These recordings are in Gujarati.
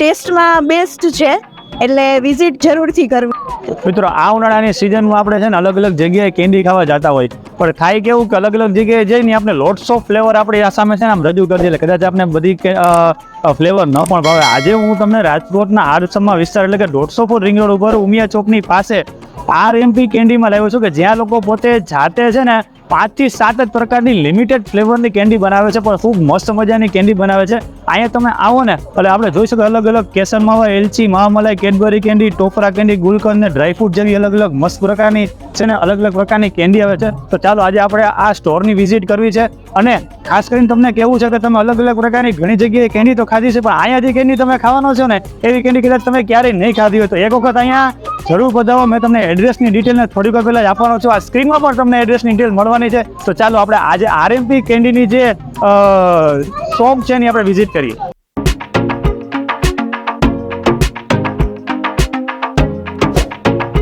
ટેસ્ટમાં બેસ્ટ છે, એટલે વિઝિટ જરૂરથી કરવી. મિત્રો, આ ઉનાળાની સિઝનમાં આપણે છે ને અલગ અલગ જગ્યાએ કેન્ડી ખાવા જતા હોય. પણ થાય કેવું કે અલગ અલગ જગ્યાએ જઈને આપણે લોટ્સ ઓફ ફ્લેવર આપણી આ સામે છે ને આમ રજૂ કરી દે એટલે કદાચ આપણે બધી ફ્લેવર ન પણ ભાવે. આજે હું તમને રાજકોટના આરસમમાં વિસ્તાર, એટલે કે દોઢસો ફૂટ રિંગ રોડ ઉપર ઉમિયા ચોકની પાસે આર એમપી કેન્ડીમાં લાવ્યો છું કે જ્યાં લોકો પોતે જાતે છે ને પાંચથી સાત જ પ્રકારની લિમિટેડ ફ્લેવરની કેન્ડી બનાવે છે, પણ ખૂબ મસ્ત મજાની કેન્ડી બનાવે છે. અહીંયા તમે આવો ને, એટલે આપણે જોઈ શકો અલગ અલગ કેસર માવા એલચી, મહામલાઈ, કેડબરી કેન્ડી, ટોપરા કેન્ડી, ગુલકંદ ને ડ્રાયફ્રૂટ જેવી અલગ અલગ મસ્ત પ્રકારની છે ને અલગ અલગ પ્રકારની કેન્ડી આવે છે. તો ચાલો આજે આપણે આ સ્ટોરની વિઝિટ કરવી છે અને ખાસ કરીને તમને કેવું છે કે તમે અલગ અલગ પ્રકારની ઘણી જગ્યાએ કેન્ડી તો ખાધી છે, પણ અહીંયા જે કેન્ડી તમે ખાવાનો છો ને, એવી કેન્ડી કદાચ તમે ક્યારેય નહીં ખાધી હોય તો એક વખત અહીંયા જરૂર બતાવો. મેં તમને એડ્રેસની ડિટેલને થોડીક પહેલાં જ આપવાનો છું. આ સ્ક્રીનમાં પણ તમને એડ્રેસની ડિટેલ મળવાની છે. તો ચાલો આપણે આજે આરએમપી કેન્ડીની જે શોપ છે એની આપણે વિઝિટ કરીએ.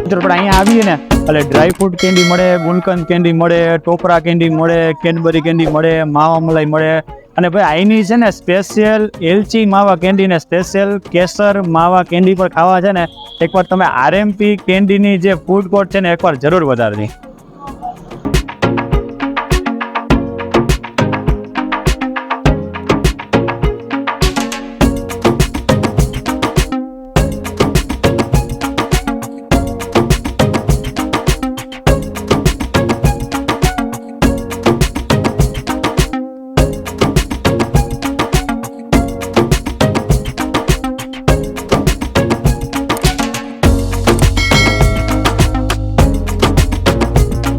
મિત્રો, પણ અહીંયા આવીએ ને, એટલે ડ્રાય ફ્રૂટ કેન્ડી મળે, ગુલકંદ કેન્ડી મળે, ટોપરા કેન્ડી મળે કેડબરી કેન્ડી મળે, માવા મલાઈ મળે. અને ભાઈ, અહીંની છે ને સ્પેશિયલ એલચી માવા કેન્ડી ને સ્પેશિયલ કેસર માવા કેન્ડી પર ખાવા છે ને, એકવાર તમે આરએમપી કેન્ડીની જે ફૂડ કોર્ટ છે ને, એકવાર જરૂર વધારવી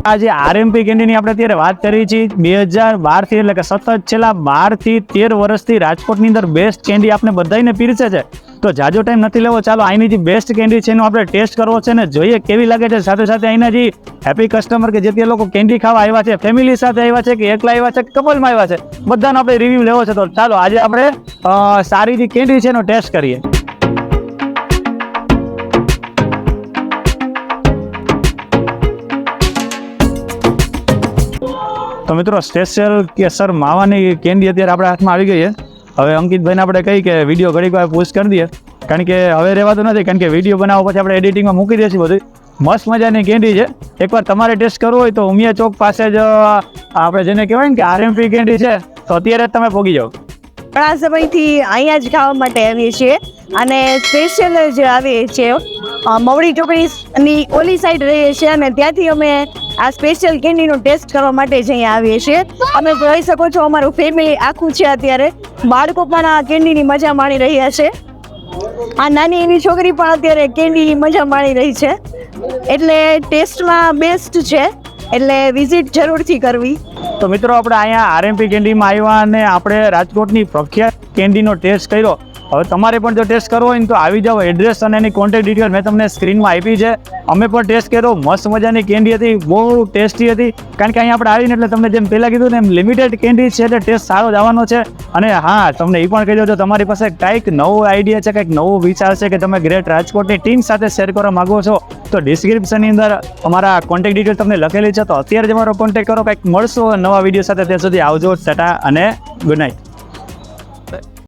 આ જે આરએમપી કેન્ડીની આપણે અત્યારે વાત કરી છીએ બે હજાર બારથી, એટલે કે સતત છેલ્લા બારથી તેર વર્ષથી રાજકોટની અંદર બેસ્ટ કેન્ડી આપણે બધાને પીરસે છે. તો જાજો ટાઈમ નથી લેવો, ચાલો અહીંની જે બેસ્ટ કેન્ડી છે એનો આપણે ટેસ્ટ કરવો છે ને જોઈએ કેવી લાગે છે. સાથે સાથે અહીંના જે હેપી કસ્ટમર કે જે તે લોકો કેન્ડી ખાવા આવ્યા છે ફેમિલી સાથે આવ્યા છે કે એકલા આવ્યા છે કે કપલમાં આવ્યા છે, બધાનો આપણે રિવ્યૂ લેવો છે. તો ચાલો આજે આપણે સારી જે કેન્ડી છે એનો ટેસ્ટ કરીએ. તો મિત્રો સ્પેશિયલ કેસર માવાની કેન્ડી અત્યારે આપણા હાથમાં આવી ગઈ છે. હવે અંકિતભાઈને આપણે કહી કે વીડિયો ઘડીક વાર પોસ્ટ કરી દઈએ. કારણ કે હવે રહેવાતું નથી, કારણ કે વીડિયો બનાવવા પછી આપણે એડિટિંગમાં મૂકી દઈશું બધું મસ્ત મજાની કેન્ડી છે. એકવાર તમારે ટેસ્ટ કરવો હોય તો ઉમિયા ચોક પાસે જ આપણે જેને કહેવાય ને કે આરએમપી કેન્ડી છે, તો અત્યારે જ તમે પોગી જાઓ. ઘણા સમયથી અહીંયા જ ખાવા માટે આવીએ છીએ. અને સ્પેશિયલ જ આવીએ છીએ મવડી ચોકડીની ઓલી સાઈડ રહીએ છીએ અને ત્યાંથી અમે આ સ્પેશિયલ કેન્ડીનો ટેસ્ટ કરવા માટે જ અહીંયા આવીએ છીએ. અમે જોઈ શકો છો અમારું ફેમિલી આખું છે અત્યારે. બાળકો પણ આ કેન્ડીની મજા માણી રહ્યા છે. આ નાની એવી છોકરી પણ અત્યારે કેન્ડીની મજા માણી રહી છે. એટલે ટેસ્ટમાં બેસ્ટ છે. એટલે વિઝિટ જરૂરથી કરવી. તો મિત્રો, આપણે અહીંયા આરએમપી કેન્ડીમાં આવ્યા અને આપણે રાજકોટની પ્રખ્યાત કેન્ડીનો ટેસ્ટ કર્યો. હવે તમારે પણ જો ટેસ્ટ કરવો હોય ને તો આવી જાઓ. એડ્રેસ અને એની કોન્ટેક્ટ ડિટેલ મેં તમને સ્ક્રીનમાં આપી છે. અમે પણ ટેસ્ટ કર્યો. મસ્ત મજાની કેન્ડી હતી. બહુ ટેસ્ટી હતી. કારણ કે અહીંયા આપણે આવીને એટલે તમને જેમ પહેલાં કીધું ને એમ લિમિટેડ કેન્ડી છે એટલે ટેસ્ટ સારો જ આવવાનો છે. અને હા, તમને એ પણ કહી દો તમારી પાસે કંઈક નવો આઈડિયા છે, કંઈક નવો વિચાર છે કે તમે ગ્રેટ રાજકોટની ટીમ સાથે શેર કરવા માગો છો, તો ડિસ્ક્રિપ્શનની અંદર અમારા કોન્ટેક્ટ ડિટેલ તમને લખેલી છે. તો અત્યારે જ અમારો કોન્ટેક્ટ કરો, કંઈક મળશો નવા વીડિયો સાથે. ત્યાં સુધી આવજો, ટાટા અને ગુડ નાઇટ